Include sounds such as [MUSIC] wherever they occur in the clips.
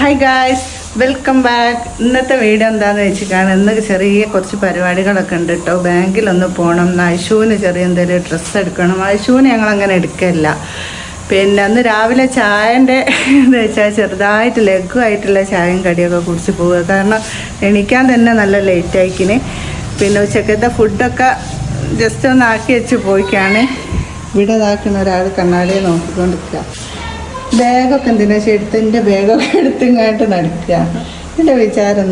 Hi guys welcome back ഇന്നത്തെ video എന്താണെന്ന് വെച്ചിട്ടാണ് ഇന്ന് ചെറിയ കുറച്ച് പരിപാടികളൊക്കെ ഉണ്ട് കേട്ടോ ബാങ്കിലൊന്ന് പോകണം ഐഷുവിന് ചെറിയ എന്തെങ്കിലും ഡ്രസ്സ് എടുക്കണം. ഐഷുവിന് ഞങ്ങൾ അങ്ങനെ എടുക്കില്ല. പിന്നെ അന്ന് രാവിലെ ചായന്റെ എന്ന് വെച്ചാൽ ചെറുതായിട്ട് ലഘുവായിട്ടുള്ള ചായയും കടിയൊക്കെ കുടിച്ച് പോവുക. കാരണം എണീക്കാൻ തന്നെ നല്ല ലേറ്റ് ആയിക്കിന്. പിന്നെ ഉച്ചക്കത്തെ ഫുഡൊക്കെ ജസ്റ്റ് ഒന്ന് ആക്കി വെച്ച് പോയിക്കാണ്. ഇവിടെ ഇതാക്കുന്ന ഒരാൾ കണ്ണാടിയെ നോക്കിക്കൊണ്ടിരിക്കുക ബാഗൊക്കെ എന്തിനാ ചേട്ടത്തിന്റെ ബാഗൊക്കെ എടുത്തിങ്ങായിട്ട് നടക്കുക? എന്റെ വിചാരം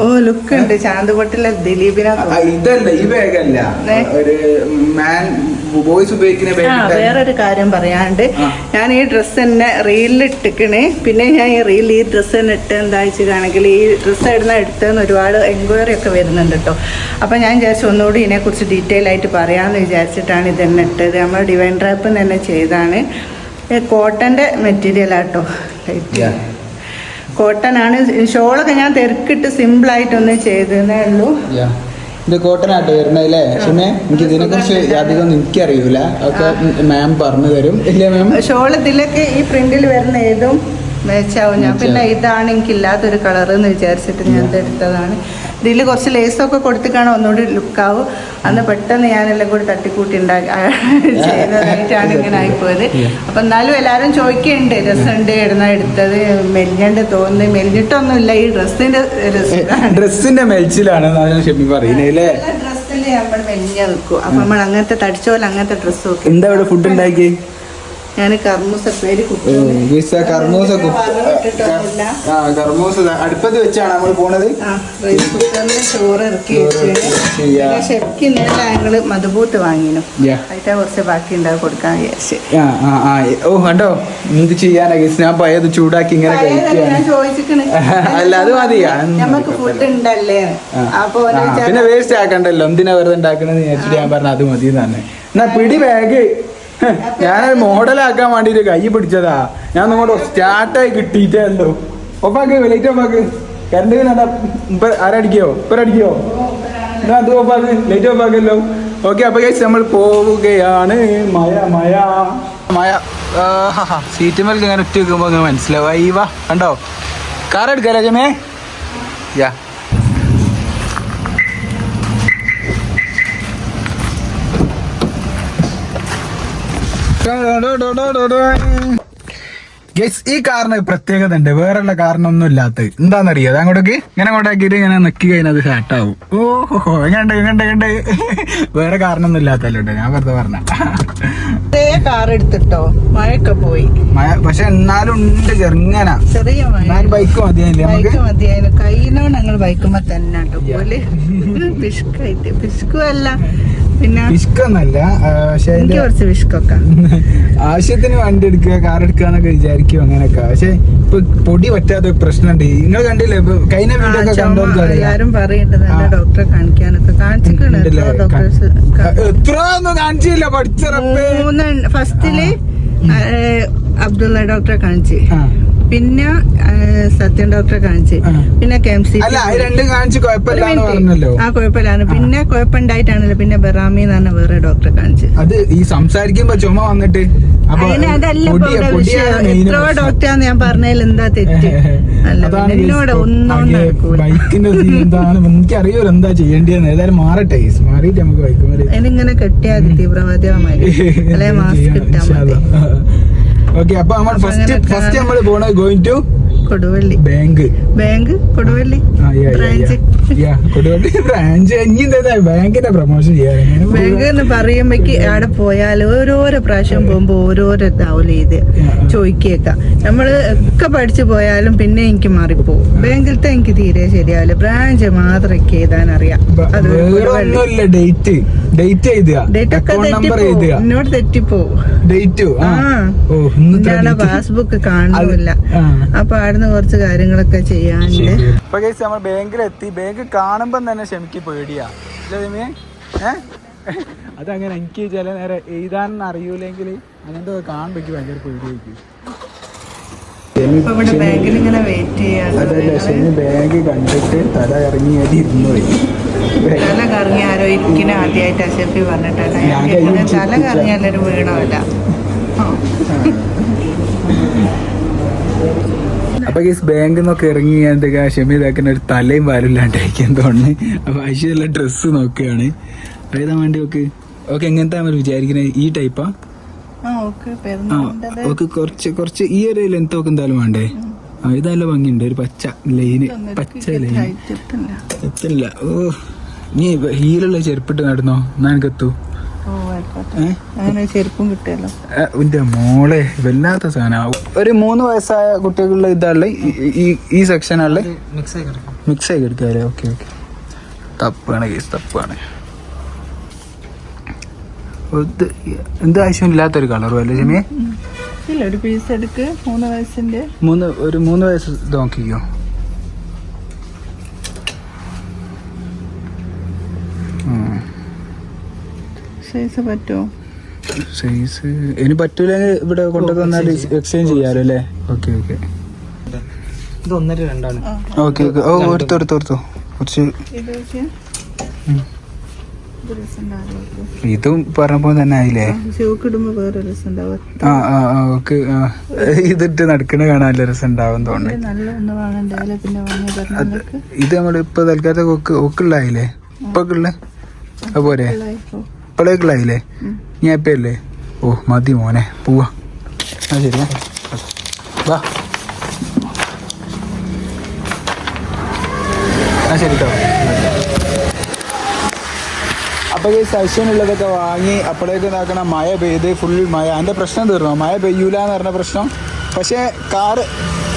ഓ ലുക്ക് ഉണ്ട് ചാന്തുപൊട്ടിലെ ദിലീപിനെ ഇതല്ല ഈ ബാഗല്ല. ഒരു മാൻ ബോയ്സ് ഉപയോഗിക്കുന്ന വേറൊരു കാര്യം പറയാണ്ട് ഞാൻ ഈ ഡ്രസ്സ് തന്നെ റീലിൽ ഇട്ടിക്കണേ. പിന്നെ ഞാൻ ഈ റീൽ ഈ ഡ്രസ്സ് തന്നെ ഇട്ട് എന്താ വെച്ചിട്ടാണെങ്കിൽ ഈ ഡ്രസ്സ് ഇടുന്ന എടുത്തെന്ന് ഒരുപാട് എൻക്വയറി ഒക്കെ വരുന്നുണ്ട് കേട്ടോ അപ്പം ഞാൻ വിചാരിച്ചു ഒന്നുകൂടി ഇതിനെക്കുറിച്ച് ഡീറ്റെയിൽ ആയിട്ട് പറയാമെന്ന് വിചാരിച്ചിട്ടാണ് ഇതെന്നെ ഇട്ടത്. നമ്മൾ ഡിവൈൻ ഡ്രാപ്പ് തന്നെ ചെയ്താണ് കോട്ടന്റെ മെറ്റീരിയൽ Yeah. കോട്ടൺ ആണ് ഷോളൊക്കെ ഞാൻ തിരക്കിട്ട് സിമ്പിളായിട്ടൊന്ന് ചെയ്തേ ഉള്ളൂ. ഇത് കോട്ടൺ ആട്ടോ വരുന്നല്ലേ ഷിമേ എനിക്ക് ഇതിനെ കുറിച്ച് അധികം എനിക്ക് എനിക്കറിയൂല. ഒക്കെ മാം പറഞ്ഞു തരും. ഇല്ലേ മാം ഷോളത്തിലൊക്കെ ഈ പ്രിന്റിൽ വരുന്ന ഏതും മേച്ചാവും ഞാൻ പിന്നെ ഇതാണ് എനിക്ക് ഇല്ലാത്തൊരു കളർ എന്ന് വിചാരിച്ചിട്ട് ഞാൻ ഇതെടുത്തതാണ് ഇതിൽ കുറച്ച് ലേസൊക്കെ കൊടുത്തിട്ടാണ് ഒന്നുകൂടി ലുക്കാവും അന്ന് പെട്ടെന്ന് ഞാനെല്ലാം കൂടി തട്ടിക്കൂട്ടി ഉണ്ടാക്കി ചെയ്തതായിട്ടാണ് ഇങ്ങനെ ആയിപ്പോയത്. അപ്പം എന്നാലും എല്ലാവരും ചോദിക്കുന്നുണ്ട് രസമുണ്ട് ഇടുന്ന എടുത്തത് മെലിഞ്ഞണ്ട് തോന്നുന്നു. മെലിഞ്ഞിട്ടൊന്നുമില്ല ഈ ഡ്രസ്സിന്റെ രസമാണ് ഡ്രസ്സിന്റെ മെൽച്ചിലാണ് പറയുന്നത് ഡ്രസ്സിൽ നമ്മൾ മെലിഞ്ഞ നിൽക്കും അപ്പം നമ്മൾ അങ്ങനത്തെ തടിച്ചോലെ അങ്ങനത്തെ ഡ്രസ്സ് നോക്കി എന്താ ഇവിടെ ഫുഡ് ഉണ്ടാക്കി ഞാൻ കർമ്മൂസ കർമ്മൂസ അടുപ്പത്ത് വെച്ചാണ് നമ്മൾ പോണത്. റൈസ് കുക്കറിൽ ചോറ് ഇറക്കി ചോറ് വെച്ചു ചെയ്യാ. പിന്നെ ഷെഫ്ക്ക് ഇന്നലെ ഞങ്ങൾ മധുബൂത്ത് വാങ്ങിനു. അതിന്റെ കുറച്ച് ബാക്കി ഉണ്ടാക്കി കൊടുക്കാൻ വിചാരിച്ചു. ഓ കണ്ടോ? എന്ത് ചെയ്യാനാ ഗീസ്? ഞാൻ പയത് ചൂടാക്കി ഇങ്ങനെ [LAUGHS] അല്ല, അത് മതി. നമുക്ക് ഫുഡ് ഉണ്ടല്ലേ. അപ്പൊ പിന്നെ വേസ്റ്റ് ആക്കണ്ടല്ലോ. എന്തിനാ വെറുതെ ഉണ്ടാക്കണെന്ന് വിചാരിച്ചിട്ട് ഞാൻ പറഞ്ഞു അത് മതി തന്നെ എന്നാ പിടി ബാഗ്. ഞാനത് മോഡലാക്കാൻ വേണ്ടിട്ട് കൈ പിടിച്ചതാ. ഞാൻ നിങ്ങോട്ട് സ്റ്റാർട്ടായി കിട്ടിയിട്ടേ ഉള്ളൂ ഒപ്പാക്ക് ലൈറ്റ് ഒപ്പാക്ക്. ഇപ്പൊ ആരടിക്കോ? ഇപ്പരടിക്കോ അത് ഒപ്പാക്ക് ലൈറ്റ് ഒപ്പാക്കല്ലോ. ഓക്കെ അപ്പൊ കഴിച്ച് നമ്മൾ പോവുകയാണ്. മയ മയ മയ സീറ്റ് മേൽക്ക് ഇങ്ങനെ ഒറ്റ വെക്കുമ്പോ ഇങ്ങനെ മനസ്സിലാവും. വാ കണ്ടോ? കാർ എടുക്കാലോ ജമേ യാ. Guys, ഈ കാറിന് പ്രത്യേകത ഉണ്ട് വേറെയുള്ള കാറിനൊന്നും ഇല്ലാത്ത എന്താണെന്നറിയോ? അത് അങ്ങോട്ടേക്ക്. ഇങ്ങനെ അങ്ങോട്ടാക്കിയിട്ട് ഇങ്ങനെ നിക്കി കഴിഞ്ഞാൽ അത് ഹാട്ടാവും ഓഹോ എങ്ങണ്ട് എങ്ങണ്ട് എങ്ങണ്ട് വേറെ കാറിനൊന്നും ഇല്ലാത്തല്ലോ ഞാൻ വെറുതെ പറഞ്ഞ കാർ എടുത്തിട്ടോ? മഴയൊക്കെ പോയി. പക്ഷെ എന്നാലും ഉണ്ട് ചെറുങ്ങന. ചെറിയ മഴ. ബൈക്ക് മതിയായില്ലേ ബൈക്ക് മതിയായിരുന്നു ഞങ്ങൾ ബൈക്കുമ്പോ തന്നെ പോലെ പിഷ്കായിട്ട് പിഷ്കും അല്ല പിന്നെ പിഷ്കൊന്നല്ല പക്ഷെ എനിക്ക് കുറച്ച് പിഷ്കൊക്കെ [LAUGHS] ആവശ്യത്തിന് വണ്ടി എടുക്കുക കാർ എടുക്കുക എന്നൊക്കെ വിചാരിക്കും അങ്ങനെയൊക്കെ. പക്ഷെ ഇപ്പൊ പൊടി പറ്റാത്ത ഒരു പ്രശ്നമുണ്ട്. നിങ്ങൾ കണ്ടില്ലേ? കഴിഞ്ഞ ചുമ കണ്ടവർക്ക് എല്ലാരും പറയുന്നുണ്ട് നല്ല ഡോക്ടറെ കാണിക്കാനൊക്കെ? കാണിച്ചിട്ടുണ്ട് ഉണ്ടല്ലേ? ഡോക്ടേഴ്സ് എത്ര ഒന്നും കാണിച്ചില്ല പഠിച്ചറപ്പേ. മൂന്ന് ഫസ്റ്റിൽ അബ്ദുള്ള ഡോക്ടറെ കാണിച്ചു. പിന്നെ സത്യൻ ഡോക്ടറെ കാണിച്ച്. പിന്നെ കെ എം സി ആ കുഴപ്പമില്ലാണ് പിന്നെ കുഴപ്പമുണ്ടായിട്ടാണല്ലോ. പിന്നെ ബെറാമി എന്ന് പറഞ്ഞ വേറെ ഡോക്ടറെ കാണിച്ച്. അത് ഈ സംസാരിക്കുമ്പോ ചുമ വന്നിട്ട് അതിന് അതല്ല എത്രയോ ഡോക്ടറാന്ന് ഞാൻ പറഞ്ഞതിൽ എന്താ തെറ്റ്? അല്ല എന്നോട് ഒന്നും ബൈക്കിന്റെ എന്താണ്? എനിക്കറിയൂല എന്താ ചെയ്യേണ്ടിയെന്ന് ഏതായാലും മാറട്ടെ. മാറിയിട്ട് നമുക്ക് ബൈക്ക് അതിനിങ്ങനെ കെട്ടിയാൽ മതി [LAUGHS] അല്ലെ മാസ്ക് ഇട്ടാ മതി. ഓക്കെ അപ്പൊ നമ്മൾ ഫസ്റ്റ് ഫസ്റ്റ് നമ്മൾ പോണത് going to Koduvally. Bank. Bank Koduvally. Branch കൊടുവട്ടി branch ഇനി എന്താ ബാങ്കിന്റെ പ്രൊമോഷൻ ചെയ്യാൻ? ബാങ്ക് എന്ന് പറയുമ്പോക്ക് അവിടെ പോയാൽ ഓരോരോ പ്രാവശ്യം പോകുമ്പോ ഓരോരോ ഇതാവില്ല ഇത് ചോദിക്കേക്ക. നമ്മൾ ഒക്കെ പഠിച്ചു പോയാലും പിന്നെ എനിക്ക് മാറിപ്പോവും. ബാങ്കിലത്തെ എനിക്ക് തീരെ ശരിയാവില്ല. ബ്രാഞ്ച് മാത്രം എനിക്ക് എഴുതാൻ അറിയാം. അത് കൊടുവള്ളി ഡേറ്റ് ഡേറ്റ് എഴുതുക. അക്കൗണ്ട് നമ്പർ എഴുതുക. എന്നോട് തെറ്റിപ്പോവും. ഡേറ്റോ ആ. പാസ്ബുക്ക് കാണുന്നില്ല. അപ്പൊ അവിടുന്ന് കുറച്ച് കാര്യങ്ങളൊക്കെ ചെയ്യാനുണ്ട്. ഇപ്പൊ കേസ് നമ്മൾ ബാങ്കിലെത്തി. ബാങ്ക് കാണുമ്പം തന്നെ ക്ഷമിക്ക് പേടിയാ? ഏ? അതങ്ങനെ എനിക്ക് ചില നേരം എഴുതാനൊന്നും അറിയൂലെങ്കിൽ അങ്ങനത്തെ കാണുമ്പോ ഭയങ്കര പേടിയായിരിക്കും. അതല്ല ഷെമി ബാഗ് കണ്ടിട്ട് തല ഇറങ്ങി അടി ഇരുന്നു പോയി. തല കറങ്ങി ആരോ ഇരിക്കുന്ന ആദ്യമായിട്ട് പറഞ്ഞിട്ടാണ് തല കറങ്ങിയാലൊരു വീണമല്ല അപ്പൊ ഈ ബാങ്കിൽ നിന്നൊക്കെ ഇറങ്ങി എന്തൊക്കെ ക്ഷമ ഇതാക്കുന്ന ഒരു തലയും പാലും ഇല്ലാണ്ടായിരിക്കും തോന്നുന്നു അപ്പൊ ഐശ്വര്യ ഡ്രസ്സ് നോക്കുകയാണ്. ഏതാ വേണ്ടി ഓക്ക്? ഓക്കെ എങ്ങനത്തെ അവർ വിചാരിക്കുന്നത് ഈ ടൈപ്പാ ഓക്കെ കുറച്ച് കുറച്ച് ഈ ഒരു ലെങ്ത് ഒക്കെ എന്തായാലും വേണ്ടേ? ആ ഇത് നല്ല ഭംഗിയുണ്ട്. ഒരു പച്ച ലൈന് പച്ച ലൈൻ എത്തില്ല ഓ നീ ഹീലുള്ള ചെരുപ്പിട്ട് നടന്നോ? എന്നാ എനിക്ക് എന്റെ മോളെ വല്ലാത്ത സാധനം. ഒരു മൂന്ന് വയസ്സായ കുട്ടികളുടെ ഇതല്ലേ ഈ- ഈ അല്ലേ സെക്ഷനാണല്ലേ? മിക്സ് ആയി എടുക്കാല്ലേ? ഓക്കെ ഓക്കെ തപ്പാണ് കേസ് തപ്പാണ്. എന്ത് ആവശ്യം ഇല്ലാത്തൊരു കളറും അല്ലേ ജമിയെ ഇല്ല ഒരു പീസ് എടുക്ക് മൂന്ന് വയസ്സിന്റെ. മൂന്ന് ഒരു മൂന്ന് വയസ്സ് നോക്കിക്കോ. സൈസ് പറ്റുമോ സൈസ് ഇനി പറ്റൂലെങ്കിൽ ഇവിടെ കൊണ്ടു തന്നാൽ എക്സ്ചേഞ്ച് ചെയ്യാലോ അല്ലേ? ഓക്കെ ഓക്കെ ഇത് ഒന്നര രണ്ടാണ്. ഓക്കെ ഓക്കെ ഓ എടുത്തോ എടുത്തോ എടുത്തോ. കുറച്ച് ഇത് പറഞ്ഞപ്പോ തന്നെ ആയില്ലേ? ആ ആ ആ ഓക്കെ ഇതിട്ട് നടക്കണ കാണാൻ നല്ല രസം ഉണ്ടാവും തോന്നുന്നു. നല്ല ഒന്ന് വാങ്ങണ്ടേ പിന്നെ വാങ്ങി തരണക്ക് ഇത് നമ്മൾ ഇപ്പൊ തൽക്കാലത്തെ ഒക്കെ ഉള്ളായില്ലേ ഇപ്പൊ ഉള്ള അതുപോലെ ഇപ്പോഴേക്കുള്ളായില്ലേ ഞാൻ ഇപ്പൊ അല്ലേ ഓ മതി മോനെ. പോവാ. ആ ശരി വാ. ആ ശരി കേട്ടോ. അപ്പൊ ഈ സൈഷ്യനുള്ളതൊക്കെ വാങ്ങി അപ്പോഴേക്ക് ഇതാക്കണ മഴ പെയ്ത് ഫുൾ മഴ. അതിന്റെ പ്രശ്നം തീർന്നു മഴ പെയ്യൂല എന്ന് പറഞ്ഞ പ്രശ്നം. പക്ഷെ കാറ്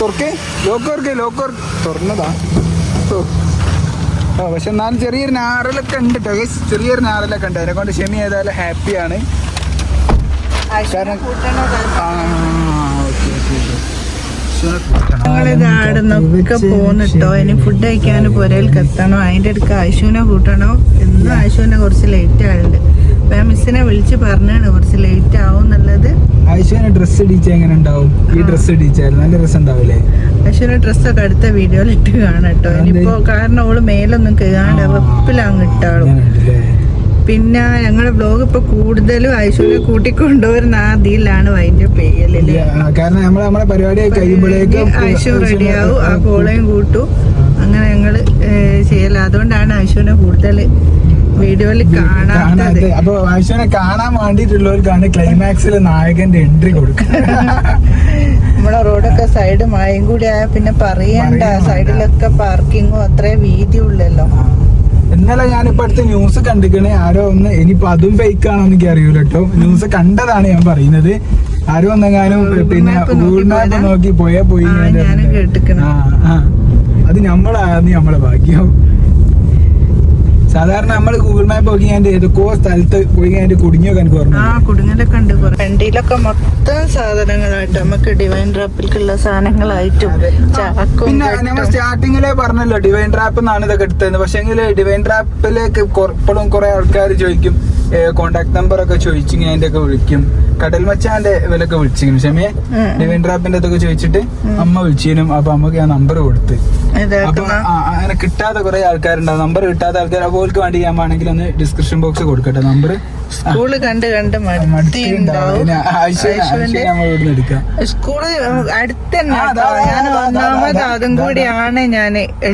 തുറക്കേ. ലോക്കോർക്ക് ലോക്കോർ തുറന്നതാ. ആ പക്ഷെ എന്നാലും ചെറിയൊരു ഞാറലൊക്കെ ഉണ്ട് കേട്ടോ. ചെറിയൊരു ഞാറലൊക്കെ ഉണ്ട്. അതിനെ കൊണ്ട് ഷെമി ഏതായാലും ഹാപ്പിയാണ് കാരണം ആ ഓക്കെ പോന്നിട്ടോ ഇനി ഫുഡ് കഴിക്കാൻ പുരയിൽ കത്തണോ അതിന്റെ അടുക്ക് ആശുവിനെ കൂട്ടണോ. എന്നും ആശുവിനെ കുറച്ച് ലേറ്റ് ആയിട്ടുണ്ട് ഞാൻ മിസ്സിനെ വിളിച്ച് പറഞ്ഞാണ് കുറച്ച് ലേറ്റ് ആവും എന്നുള്ളത്. ഐശ്വര്യ ഡ്രസ്സ് ഇടിച്ചാൽ എങ്ങനെ ഉണ്ടാവും? ഈ ഡ്രസ്സ് ഇടിച്ചാൽ നല്ല രസം ഉണ്ടാവില്ലേ? ഐശ്വര്യ ഡ്രസ്സൊക്കെ അടുത്ത വീഡിയോയിൽ ഇട്ട് കാണട്ടോ ഇനിയിപ്പോ കാരണം ഓൾ മേലൊന്നും കേൾക്കാണ്ട് വെപ്പിലങ്ങ് ഇട്ടാളും? പിന്നെ ഞങ്ങളുടെ ബ്ലോഗ് ഇപ്പൊ കൂടുതലും ഐശ്വര്യ കൂട്ടിക്കൊണ്ടുവരുന്ന ആ ഇതിലാണ് അതിന്റെ പേരിൽ. കാരണം നമ്മൾ നമ്മളെ പരിപാടി കഴിയുമ്പോഴേക്കും റെഡിയാവും ആ കോളയും കൂട്ടും. അങ്ങനെ ഞങ്ങൾ ചെയ്യല. അതുകൊണ്ടാണ് ഐശ്വര്യ കൂടുതൽ വീഡിയോയിൽ കാണാത്തത്. കാണാതെ അപ്പൊ ആശുവിനെ കാണാൻ വേണ്ടിയിട്ടുള്ളവർക്കാണ് ക്ലൈമാക്സിൽ നായകന്റെ എൻട്രി കൊടുക്കുന്നത്. നമ്മളെ റോഡൊക്കെ സൈഡ് മഴയും കൂടി ആയ പിന്നെ പറയണ്ട. സൈഡിലൊക്കെ പാർക്കിങ്ങും അത്രേ വീതി ഉള്ളല്ലോ. ഇന്നലെ ഞാനിപ്പോ അടുത്ത ന്യൂസ് കണ്ടിക്കണേ. ആരോ ഒന്ന് ഇനിയിപ്പോ അതും ഫേക്ക് ആണോ എനിക്ക് അറിയൂല കേട്ടോ. ന്യൂസ് കണ്ടതാണ് ഞാൻ പറയുന്നത്. ആരോ ഒന്നെങ്ങാനും പിന്നെ ഗൂഗിൾ മാപ്പ് നോക്കി പോയാ പോയി. അത് നമ്മളായിരുന്നു നമ്മളെ ഭാഗ്യം. സാധാരണ നമ്മൾ ഗൂഗിൾ മാപ്പ് നോക്കി ഞാൻ ഏതൊക്കെയോ സ്ഥലത്ത് പോയി ഞാൻ കുടുങ്ങിയൊക്കെ എനിക്ക് ആ ഓർമ്മ കുടുങ്ങലൊക്കെ ഉണ്ട്. വണ്ടിയിലൊക്കെ മൊത്തം സാധനങ്ങളായിട്ട് നമുക്ക് ഡിവൈൻ ഡ്രാപ്പിലേക്കുള്ള സാധനങ്ങളായിട്ടും പിന്നെ നമ്മൾ. സ്റ്റാർട്ടിങ്ങിലെ പറഞ്ഞല്ലോ ഡിവൈൻ ട്രാപ്പ് എന്നാണ് ഇതൊക്കെ എടുത്തത് പക്ഷെ ഡിവൈൻ ട്രാപ്പിലേക്ക് ഇപ്പോഴും കുറെ ആൾക്കാർ ചോദിക്കും കോണ്ടാക്ട് നമ്പർ ഒക്കെ ചോദിച്ചു അതിന്റെ ഒക്കെ വിളിക്കും. കടൽ മച്ചാന്റെ ഇവരൊക്കെ വിളിച്ചിരുന്നു ക്ഷമയെ ഡിവൻ ഡ്രാപ്പിന്റെ ട്രാപ്പിന്റെ ഇതൊക്കെ ചോദിച്ചിട്ട് അമ്മ വിളിച്ചിരുന്നു. അപ്പൊ അമ്മയ്ക്ക് ഞാൻ നമ്പർ കൊടുത്ത്. അപ്പൊ അങ്ങനെ കിട്ടാതെ കുറെ ആൾക്കാരുണ്ടാവും. നമ്പർ കിട്ടാത്ത ആൾക്കാർ ഓൾക്ക് വേണ്ടി ഞാൻ വേണമെങ്കിൽ ഒന്ന് ഡിസ്ക്രിപ്ഷൻ ബോക്സ് കൊടുക്കട്ടെ. നമ്പർ സ്കൂൾ കണ്ട് കണ്ട് സ്കൂൾ. അതാ, കൂടിയാണ് ഞാൻ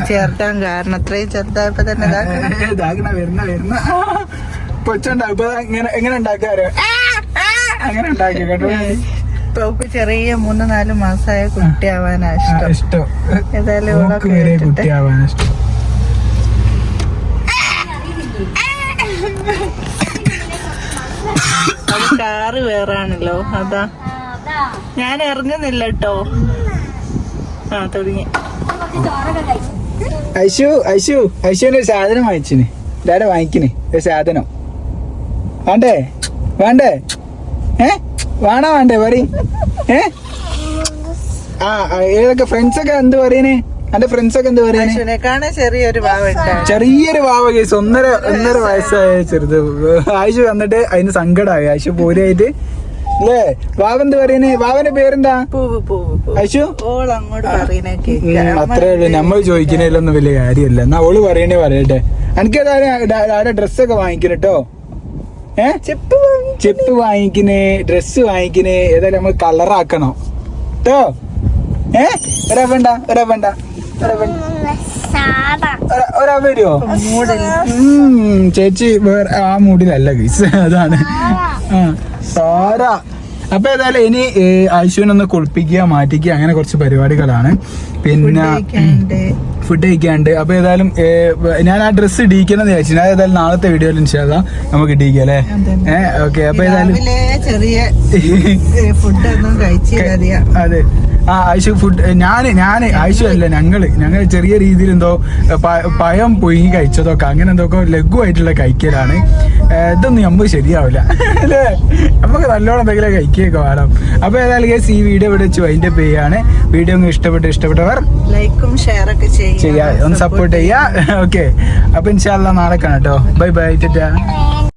ചേർത്താൻ കാരണം. അത്രയും ചെറുതായപ്പോ തന്നെ വരുന്ന വരുന്ന. എങ്ങനെ ഉണ്ടാക്കാറ് അങ്ങനെ ഉണ്ടാക്കി കേട്ടോ. ചെറിയ മൂന്ന് നാല് മാസമായ കുട്ടിയാവാനാ ഇഷ്ടം. ഇഷ്ടം. ഏതായാലും കാറ് വേറാണല്ലോ അതാ. ഞാൻ ഇറങ്ങുന്നില്ല കേട്ടോ. ആ തുടങ്ങി. ഐശു ഐശു ഐശുവിന് ഒരു സാധനം വാങ്ങിച്ചിന്. ഡാഡ വാങ്ങിക്കിന്? ഒരു സാധനം. വേണ്ടേ? വേണ്ടേ? ഏ? വേണോ വേണ്ടേ? പറ ഏ? ആ ഏതൊക്കെ ഫ്രണ്ട്സ് ഒക്കെ എന്ത് പറയണേ എന്റെ ഫ്രണ്ട്സ് ഒക്കെ എന്ത് പറയുന്നത് ചെറിയൊരു ചെറിയൊരു വാവ കേസ്. ഒന്നര ഒന്നര വയസ്സായ ചെറുത്. ആയിഷു വന്നിട്ട് അതിന് സങ്കടമായി ആയിഷു പോരായിട്ട്. അല്ലേ വാവ എന്ത് പറയുന്നേ വാവന്റെ പേരെന്താ? ആയിഷു? അത്രേ ഉള്ളു. നമ്മൾ ചോദിക്കുന്നതിലൊന്നും വലിയ കാര്യമല്ല. എന്നാ ഓൾ പറയണേ പറയട്ടെ. എനിക്ക് ഏതായാലും ഡ്രസ്സൊക്കെ വാങ്ങിക്കണം കേട്ടോ ചെപ്പ് വാങ്ങി ചെപ്പ് വാങ്ങിക്കണേ ഡ്രസ് വാങ്ങിക്കണേ ഏതായാലും നമ്മൾ കളറാക്കണം കേട്ടോ ഏ? ഒരാ വേണ്ട ഒരാ വേണ്ട ഒര- വരുമോ ചേച്ചി വേറെ ആ മൂഡിലല്ല ഗീസ് അതാണ്. ആ സാര അപ്പൊ ഏതായാലും ഇനി ഐശുവിനൊന്ന് കുളിപ്പിക്കുക മാറ്റിക്കുക അങ്ങനെ കുറച്ച് പരിപാടികളാണ്. പിന്നെ ഫുഡ് കഴിക്കാണ്ട്. അപ്പൊ ഏതായാലും ഞാൻ ആ ഡ്രസ്സ് ഇടിക്കണം വിചാരിച്ചു. ഞാൻ ഏതായാലും നാളത്തെ വീഡിയോയിൽ ഇൻഷാല്ല നമുക്ക് ഇടിക്കാം അല്ലേ? ഏഹ് ഓക്കെ അപ്പൊ ഏതായാലും ചെറിയ ഫുഡൊന്നും കഴിച്ചില്ല അതെ. ആ ആയിഷു ഫുഡ് ഞാൻ ഞാൻ ആയിഷു അല്ല ഞങ്ങൾ. ഞങ്ങൾ ചെറിയ രീതിയിൽ എന്തോ പഴം പൊയ്ങ്ങി കഴിച്ചതൊക്കെ അങ്ങനെ എന്തൊക്കെ ലഘുവായിട്ടുള്ള കഴിക്കലാണ്. ഇതൊന്നും നമുക്ക് ശരിയാവില്ല. അല്ലേ? നമുക്ക് നല്ലോണം എന്തെങ്കിലും കഴിക്കുകയൊക്കെ വേണം. അപ്പൊ ഏതായാലും ഈ വീഡിയോ ഇവിടെ വെച്ച് അതിന്റെ പേയാണ് വീഡിയോ ഒന്ന് ഇഷ്ടപ്പെട്ട് ഇഷ്ടപ്പെട്ടവർ ലൈക്കും ഷെയർ ഒക്കെ ചെയ്യാ ഒന്ന് സപ്പോർട്ട് ചെയ്യാ. [LAUGHS] ഓക്കെ അപ്പൊ ഇൻഷാല്ല നാളെ കാണാം കേട്ടോ ബൈ ബൈ ടാറ്റാ.